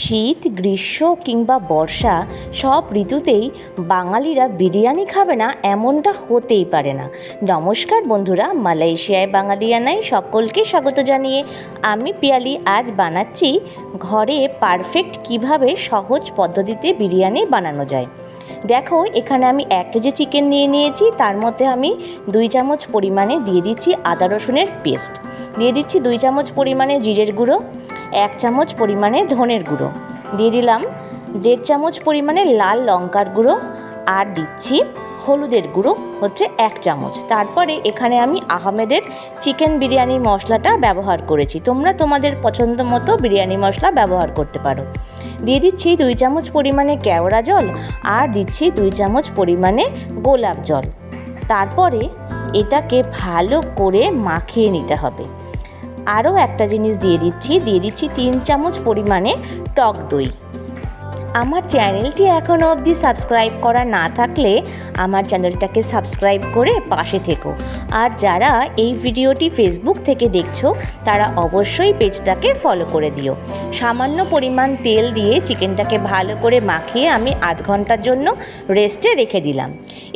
শীত, গ্রীষ্ম কিংবা বর্ষা সব ঋতুতেই বাঙালিরা বিরিয়ানি খাবে না এমনটা হতেই পারে না। নমস্কার বন্ধুরা, মালয়েশিয়ায় বাঙালিয়ানায় সকলকে স্বাগত জানিয়ে আমি পিয়ালি। আজ বানাচ্ছি ঘরে পারফেক্ট কীভাবে সহজ পদ্ধতিতে বিরিয়ানি বানানো যায়। দেখো, এখানে আমি এক কেজি চিকেন নিয়ে নিয়েছি, তার মধ্যে আমি দুই চামচ পরিমাণে দিয়ে দিচ্ছি আদা রসুনের পেস্ট। দিয়ে দিচ্ছি দুই চামচ পরিমাণে জিরের গুঁড়ো এক চামচ পরিমাণে ধনের গুঁড়ো। দিয়ে দিলাম দেড় চামচ পরিমাণে লাল লঙ্কার গুঁড়ো আর দিচ্ছি হলুদের গুঁড়ো, হচ্ছে এক চামচ। তারপরে এখানে আমি আহমেদের চিকেন বিরিয়ানি মশলাটা ব্যবহার করেছি। তোমরা তোমাদের পছন্দ মতো বিরিয়ানি মশলা ব্যবহার করতে পারো। দিয়ে দিচ্ছি দুই চামচ পরিমাণে কেওড়া জল আর দিচ্ছি দুই চামচ পরিমাণে গোলাপ জল। তারপরে এটাকে ভালো করে মাখিয়ে নিতে হবে। আরও একটা জিনিস দিয়ে দিচ্ছি। দিয়ে দিচ্ছি তিন চামচ পরিমাণে টক দই। আমার চ্যানেলটি এখনও অবধি সাবস্ক্রাইব করা না থাকলে আমার চ্যানেলটাকে সাবস্ক্রাইব করে পাশে থেকো। আর যারা এই ভিডিওটি ফেসবুক থেকে দেখছ, তারা অবশ্যই পেজটাকে ফলো করে দিও। সামান্য পরিমাণ তেল দিয়ে চিকেনটাকে ভালো করে মাখিয়ে আমি আধ ঘণ্টার জন্য রেস্টে রেখে দিলাম।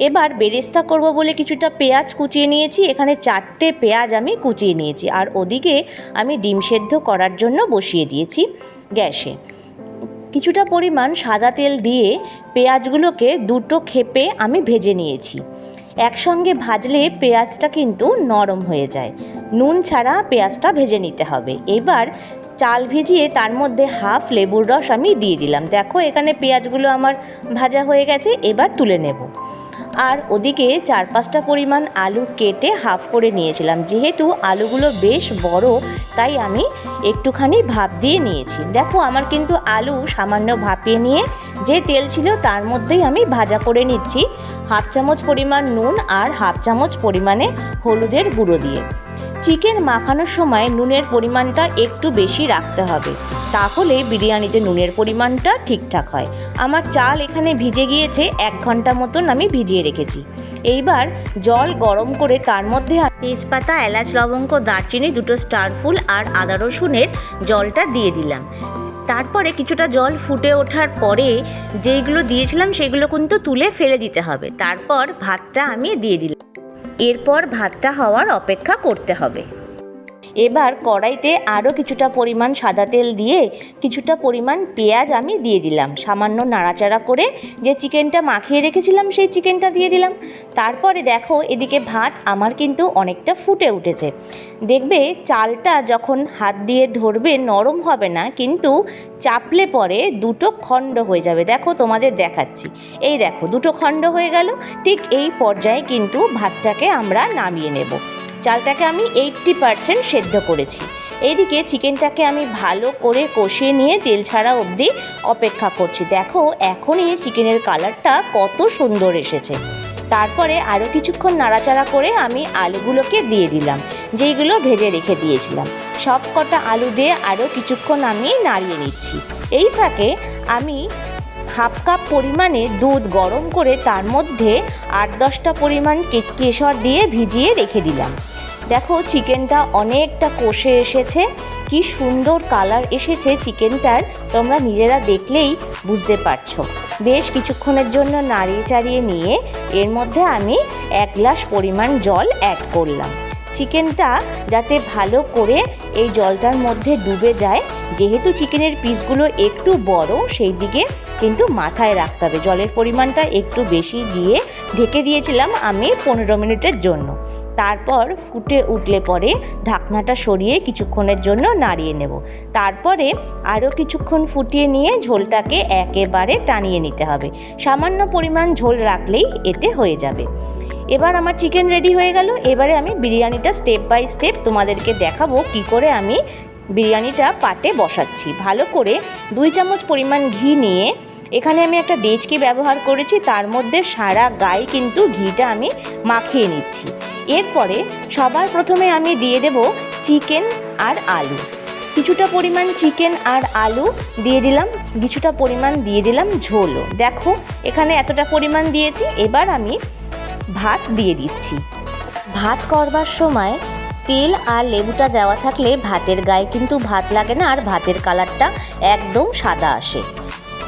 এবার বেরেস্তা করব বলে কিছুটা পেঁয়াজ কুচিয়ে নিয়েছি। এখানে চারটে পেঁয়াজ আমি কুচিয়ে নিয়েছি। আর ওদিকে আমি ডিম সেদ্ধ করার জন্য বসিয়ে দিয়েছি গ্যাসে। কিছুটা পরিমাণ সাদা তেল দিয়ে পেঁয়াজগুলোকে দুটো খেপে আমি ভেজে নিয়েছি। একসঙ্গে ভাজলে পেঁয়াজটা কিন্তু নরম হয়ে যায়। নুন ছাড়া পেঁয়াজটা ভেজে নিতে হবে। এবার চাল ভিজিয়ে তার মধ্যে হাফ লেবুর রস আমি দিয়ে দিলাম। দেখো এখানে পেঁয়াজগুলো আমার ভাজা হয়ে গেছে, এবার তুলে নেব। আর ওদিকে চার পাঁচটা পরিমাণ আলু কেটে হাফ করে নিয়েছিলাম। যেহেতু আলুগুলো বেশ বড়, তাই আমি একটুখানি ভাপ দিয়ে নিয়েছি। দেখো, আমার কিন্তু আলু সামান্য ভাপিয়ে নিয়ে যে তেল ছিল তার মধ্যেই আমি ভাজা করে নিচ্ছি। হাফ চামচ পরিমাণ নুন আর হাফ চামচ পরিমাণে হলুদের গুঁড়ো দিয়ে। চিকেন মাখানোর সময় নুনের পরিমাণটা একটু বেশি রাখতে হবে। তাহলে বিরিয়ানিতে নুনের পরিমাণটা ঠিকঠাক হয়। আমার চাল এখানে ভিজে গিয়েছে, এক ঘণ্টা মতন আমি ভিজিয়ে রেখেছি। এইবার জল গরম করে তার মধ্যে তেজপাতা, এলাচ, লবঙ্গ, দারচিনি, দুটো স্টার ফুল আর আদা রসুনের জলটা দিয়ে দিলাম। তারপরে কিছুটা জল ফুটে ওঠার পরে যেইগুলো দিয়েছিলাম সেগুলো কিন্তু তুলে ফেলে দিতে হবে। তারপর ভাতটা আমি দিয়ে দিলাম। এরপর ভাতটা হওয়ার অপেক্ষা করতে হবে। এবার কড়াইতে আরও কিছুটা পরিমাণ সাদা তেল দিয়ে কিছুটা পরিমাণ পেঁয়াজ আমি দিয়ে দিলাম। সামান্য নাড়াচাড়া করে যে চিকেনটা মাখিয়ে রেখেছিলাম সেই চিকেনটা দিয়ে দিলাম। তারপরে দেখো এদিকে ভাত আমার কিন্তু অনেকটা ফুটে উঠেছে। দেখবে চালটা যখন হাত দিয়ে ধরবে নরম হবে না, কিন্তু চাপলে পরে দুটো খণ্ড হয়ে যাবে। দেখো তোমাদের দেখাচ্ছি। এই দেখো দুটো খণ্ড হয়ে গেল। ঠিক এই পর্যায়ে কিন্তু ভাতটাকে আমরা নামিয়ে নেব। চালটাকে আমি এইট্টি পারসেন্ট সেদ্ধ করেছি। এদিকে চিকেনটাকে আমি ভালো করে কষিয়ে নিয়ে তেল ছাড়া অবধি অপেক্ষা করছি। দেখো এখনই চিকেনের কালারটা কত সুন্দর এসেছে। তারপরে আরও কিছুক্ষণ নাড়াচাড়া করে আমি আলুগুলোকে দিয়ে দিলাম, যেইগুলো ভেজে রেখে দিয়েছিলাম। সব কটা আলু দিয়ে আরও কিছুক্ষণ আমি নাড়িয়ে নিচ্ছি। এই ফাঁকে আমি হাফ কাপ পরিমাণে দুধ গরম করে তার মধ্যে আট দশটা পরিমাণ কেশর দিয়ে ভিজিয়ে রেখে দিলাম। দেখো চিকেনটা অনেকটা কষে এসেছে, কি সুন্দর কালার এসেছে চিকেনটার, তোমরা নিজেরা দেখলেই বুঝতে পারছ। বেশ কিছুক্ষণের জন্য নাড়িয়ে চাড়িয়ে নিয়ে এর মধ্যে আমি এক গ্লাস পরিমাণ জল অ্যাড করলাম। চিকেনটা যাতে ভালো করে এই জলটার মধ্যে ডুবে যায়, যেহেতু চিকেনের পিসগুলো একটু বড়, সেই দিকে কিন্তু মাথায় রাখতে হবে। জলের পরিমাণটা একটু বেশি দিয়ে ঢেকে দিয়েছিলাম আমি পনেরো মিনিটের জন্য। তারপর ফুটে উঠলে পরে ঢাকনাটা সরিয়ে কিছুক্ষণের জন্য নাড়িয়ে নেব। তারপরে আরও কিছুক্ষণ ফুটিয়ে নিয়ে ঝোলটাকে একেবারে টানিয়ে নিতে হবে। সামান্য পরিমাণ ঝোল রাখলেই এতে হয়ে যাবে। এবার আমার চিকেন রেডি হয়ে গেল। এবারে আমি বিরিয়ানিটা স্টেপ বাই স্টেপ তোমাদেরকে দেখাবো কি করে আমি বিরিয়ানিটা পাটে বসাচ্ছি। ভালো করে দুই চামচ পরিমাণ ঘি নিয়ে এখানে আমি একটা ডেচকি ব্যবহার করেছি, তার মধ্যে সারা গায়ে কিন্তু ঘিটা আমি মাখিয়ে নিচ্ছি। এরপরে সবার প্রথমে আমি দিয়ে দেব চিকেন আর আলু। কিছুটা পরিমাণ চিকেন আর আলু দিয়ে দিলাম, কিছুটা পরিমাণ দিয়ে দিলাম ঝোলও। দেখো, এখানে এতটা পরিমাণ দিয়েছি, এবার আমি ভাত দিয়ে দিচ্ছি। ভাত করবার সময় তেল আর লেবুটা দেওয়া থাকলে ভাতের গায়ে কিন্তু ভাত লাগে না আর ভাতের কালারটা একদম সাদা আসে।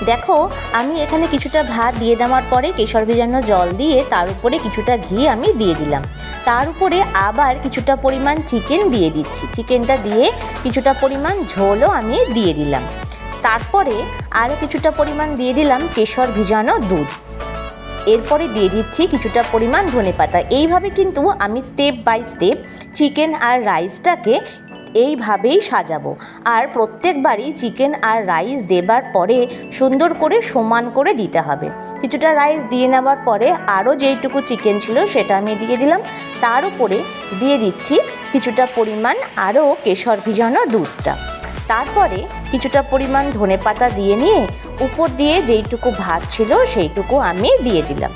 দেখো, আমি এখানে কিছুটা ভাত দিয়ে দেওয়ার পরে কেশর ভেজানো জল দিয়ে তার উপরে কিছুটা ঘি আমি দিয়ে দিলাম। তার উপরে আবার কিছুটা পরিমাণ চিকেন দিয়ে দিচ্ছি। চিকেনটা দিয়ে কিছুটা পরিমাণ ঝোলও আমি দিয়ে দিলাম। তারপরে আরও কিছুটা পরিমাণ দিয়ে দিলাম কেশর ভিজানো দুধ। এরপরে দিয়ে দিচ্ছি কিছুটা পরিমাণ ধনে পাতা। এইভাবে কিন্তু আমি স্টেপ বাই স্টেপ চিকেন আর রাইসটাকে এইভাবেই সাজাবো। আর প্রত্যেকবারই চিকেন আর রাইস দেবার পরে সুন্দর করে সমান করে দিতে হবে। কিছুটা রাইস দিয়ে নেওয়ার পরে আরও যেইটুকু চিকেন ছিল সেটা আমি দিয়ে দিলাম। তার উপরে দিয়ে দিচ্ছি কিছুটা পরিমাণ আরও কেশর ভিজানো দুধটা। তারপরে কিছুটা পরিমাণ ধনে পাতা দিয়ে নিয়ে উপর দিয়ে যেইটুকু ভাত ছিল সেইটুকু আমি দিয়ে দিলাম।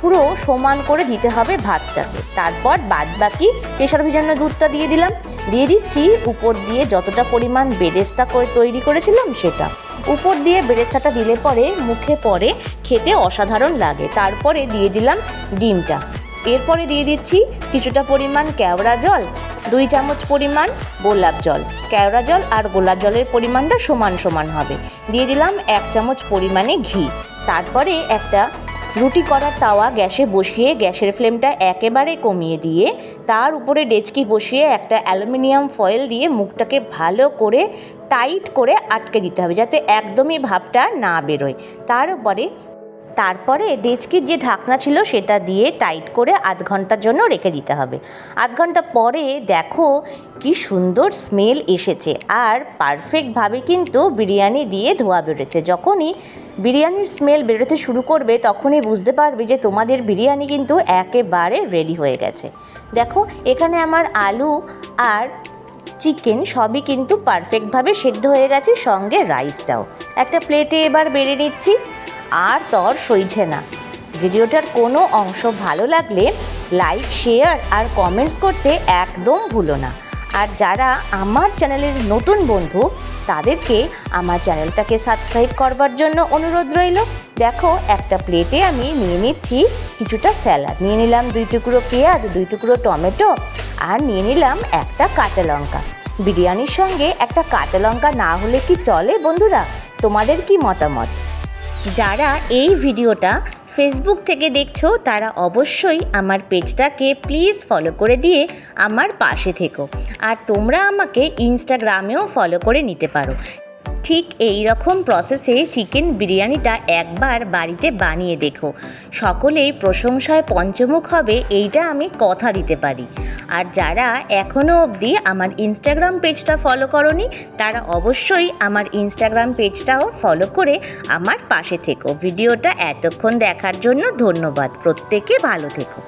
পুরো সমান করে দিতে হবে ভাতটাকে। তারপর বাদ বাকি কেশর ভিজানো দুধটা দিয়ে দিলাম। দিয়ে দিচ্ছি উপর দিয়ে যতটা পরিমাণ বেরেস্তা করে তৈরি করেছিলাম সেটা। উপর দিয়ে বেরেস্তাটা দিলে পরে মুখে পরে খেতে অসাধারণ লাগে। তারপরে দিয়ে দিলাম ডিমটা। এরপরে দিয়ে দিচ্ছি কিছুটা পরিমাণ কেওড়া জল দুই চামচ পরিমাণ গোলাপ জল, কেওড়া জল আর গোলাপ জলের পরিমাণটা সমান সমান হবে। দিয়ে দিলাম এক চামচ পরিমাণে ঘি। তারপরে একটা রুটি করার তাওয়া গ্যাসে বসিয়ে গ্যাসের ফ্লেমটা একেবারে কমিয়ে দিয়ে তার উপরে ডেচকি বসিয়ে একটা অ্যালুমিনিয়াম ফয়েল দিয়ে মুখটাকে ভালো করে টাইট করে আটকে দিতে হবে যাতে একদমই ভাবটা না বেরোয়। তার উপরে তারপরে ডেচকির যে ঢাকনা ছিল সেটা দিয়ে টাইট করে আধ ঘণ্টার জন্য রেখে দিতে হবে। আধ ঘণ্টা পরে দেখো কি সুন্দর স্মেল এসেছে। আর পারফেক্টভাবে কিন্তু বিরিয়ানি দিয়ে ধোয়া বেরোচ্ছে। যখনই বিরিয়ানির স্মেল বেরোতে শুরু করবে, তখনই বুঝতে পারবে যে তোমাদের বিরিয়ানি কিন্তু একেবারে রেডি হয়ে গেছে। দেখো, এখানে আমার আলু আর চিকেন সবই কিন্তু পারফেক্টভাবে সেদ্ধ হয়ে গেছে, সঙ্গে রাইসটাও একটা প্লেটে এবার বেড়ে নিচ্ছি। আর তর সইছে না। ভিডিওটার কোনো অংশ ভালো লাগলে লাইক শেয়ার আর কমেন্টস করতে একদম ভুলো না। আর যারা আমার চ্যানেলের নতুন বন্ধু, তাদেরকে আমার চ্যানেলটাকে সাবস্ক্রাইব করবার জন্য অনুরোধ রইল। দেখো, একটা প্লেটে আমি নিয়ে নিচ্ছি কিছুটা স্যালাড নিয়ে নিলাম দুই টুকরো পেঁয়াজ, দুই টুকরো টমেটো আর নিয়ে নিলাম একটা কাঁচা লঙ্কা। বিরিয়ানির সঙ্গে একটা কাঁচা লঙ্কা না হলে কি চলে বন্ধুরা? তোমাদের কি মতামত? যারা এই ভিডিওটা ফেসবুক থেকে দেখছ, তারা অবশ্যই আমার পেজটাকে প্লিজ ফলো করে দিয়ে আমার পাশে থেকো। আর তোমরা আমাকে ইনস্টাগ্রামেও ফলো করে নিতে পারো। ঠিক এই রকম প্রসেসে চিকেন বিরিয়ানিটা একবার বাড়িতে বানিয়ে দেখো। সকলেই প্রশংসায় পঞ্চমুখ হবে, এইটা আমি কথা দিতে পারি। আর যারা এখনও অবধি আমার ইনস্টাগ্রাম পেজটা ফলো করনি, তারা অবশ্যই আমার ইনস্টাগ্রাম পেজটাও ফলো করে আমার পাশে থেকো। ভিডিওটা এতক্ষণ দেখার জন্য ধন্যবাদ। প্রত্যেকে ভালো থেকো।